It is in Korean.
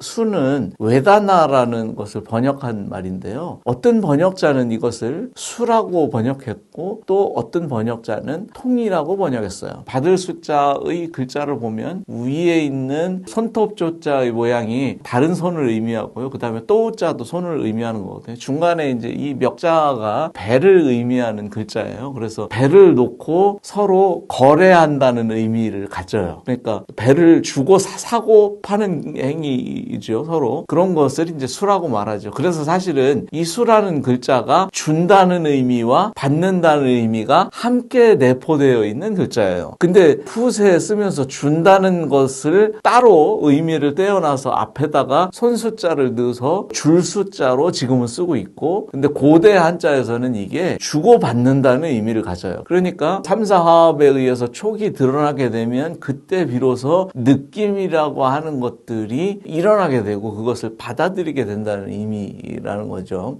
수는 외다나라는 것을 번역한 말인데요. 어떤 번역자는 이것을 수라고 번역했고 또 어떤 번역자는 통이라고 번역했어요. 받을 숫자의 글자를 보면 위에 있는 손톱조자의 모양이 다른 손을 의미하고요. 그 다음에 또자도 손을 의미하는 거거든요. 중간에 이제 이 멱자가 배를 의미하는 글자예요. 그래서 배를 놓고 서로 거래한다는 의미를 가져요. 그러니까 배를 주고 사, 사고 파는 행위 이죠. 서로 그런 것을 이제 수라고 말하죠. 그래서 사실은 이 수라는 글자가 준다는 의미와 받는다는 의미가 함께 내포되어 있는 글자예요. 근데 푸세에 쓰면서 준다는 것을 따로 의미를 떼어놔서 앞에다가 손숫자를 넣어서 줄 숫자로 지금은 쓰고 있고 근데 고대 한자에서는 이게 주고 받는다는 의미를 가져요. 그러니까 3, 4화합에 의해서 촉이 드러나게 되면 그때 비로소 느낌이라고 하는 것들이 일어나게 되고 그것을 받아들이게 된다는 의미라는 거죠.